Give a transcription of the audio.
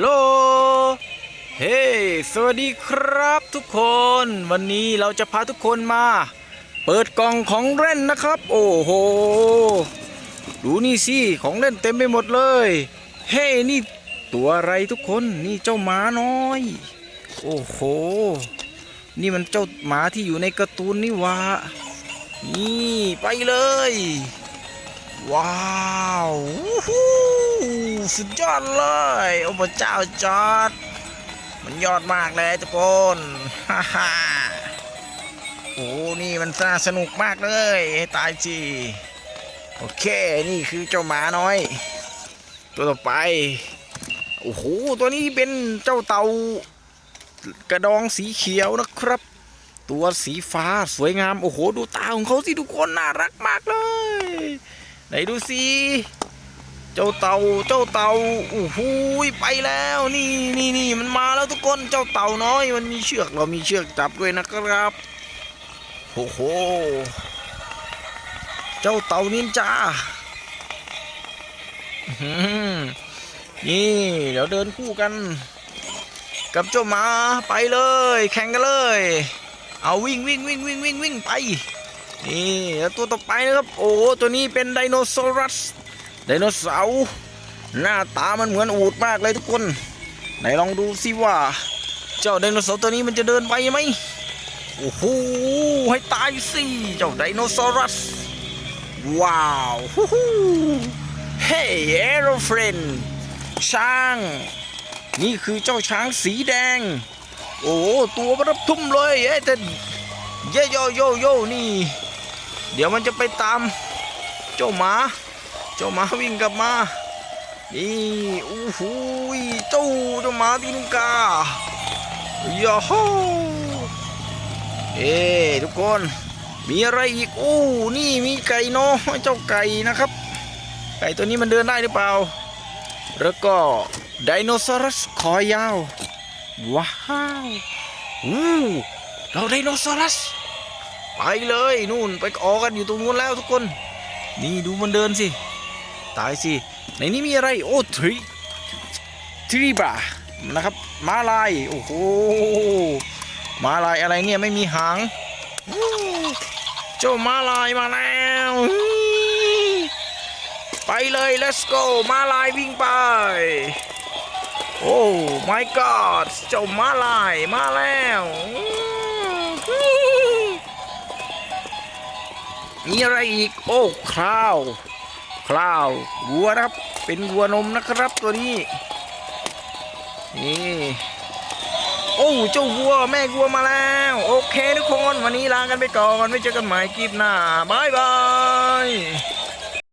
โลเฮ้สวัสดีครับทุกคน วันนี้เราจะพาทุกคนมา เปิดกล่องของเล่นนะครับ โอ้โห ดูนี่สิ ของเล่นเต็มไปหมดเลย เฮ้นี่ตัวอะไรทุกคน นี่เจ้าหมาน้อย โอ้โห นี่มันเจ้าหมาที่อยู่ในการ์ตูนนี่วะ นี่ไปเลย ว้าวู้ สุดยอดเลย โอ้พระเจ้าจอด มันยอดมากเลยทุกคนฮ่าฮ่าโอ้นี่มันน่าสนุกมากเลยให้ตายจีโอเคนี่คือเจ้าหมาน้อย ตัวต่อไปโอ้โหตัวนี้เป็นเจ้าเต่ากระดองสีเขียวนะครับ ตัวสีฟ้าสวยงาม โอ้โห ดูตาของเขาสิทุกคนน่ารักมากเลย ไหนดูสิ เจ้าเต่าเจ้าเต่าโอ้โหไปแล้วนี่นี่นี่มันมาแล้วทุกคนเจ้าเต่าน้อย มันมีเชือกเรามีเชือกจับด้วยนะครับโอ้โหเจ้าเต่านินจานี่เดี๋ยวเดินคู่กัน กับเจ้าหมาไปเลย แข่งกันเลย เอาวิ่งวิ่งวิ่งวิ่งวิ่งวิ่งไปนี่แล้วตัวต่อไปนะครับ โอ้ตัวนี้เป็นไดโนเสาร์ ไดโนเสาร์หน้าตามันเหมือนอูดมากเลยทุกคน ไหนลองดูสิว่า เจ้าไดโนเสาร์ตัวนี้มันจะเดินไปไหมโอ้โหให้ตายสิเจ้าไดโนเสาร์ว้าวฮู้ฮู้เฮ้เอโรเฟรนช้าง นี่คือเจ้าช้างสีแดง โอ้ตัวรับทุ่มเลยเอ้แต่เยโยโยโยนี่ เดี๋ยวมันจะไปตามเจ้าหมา เจ้าหมาวิ่งกลับมา นี่อู้หูยเจ้าเจ้าหมาตีนกายโฮเอ้ทุกคน มีอะไรอีกอู้นี่มีไก่น้อเจ้าไก่นะครับ ไก่ตัวนี้มันเดินได้หรือเปล่า แล้วก็ไดโนเสาร์คอยาว ว้าวอู้เราไดโนเสาร์ไปเลยนู่นไปออกกันอยู่ตรงนู้นแล้วทุกคน นี่ดูมันเดินสิ ตายสิในนี้มีอะไรโอ้ทรีทรีบานะครับมาลายโอ้โหมาลายอะไรเนี่ยไม่มีหางเจ้ามาลายมาแล้วไปเลย let's go มาลายวิ่งไป โอ้ my god เจ้ามาลายมาแล้วมีอะไรอีก โอ้คราว คราววัวนะครับ เป็นวัวนมนะครับตัวนี้นี่โอ้เจ้าวัวแม่วัวมาแล้ว โอเคทุกคน วันนี้ลากันไปก่อนไว้เจอกันใหม่คลิปหน้าบายบาย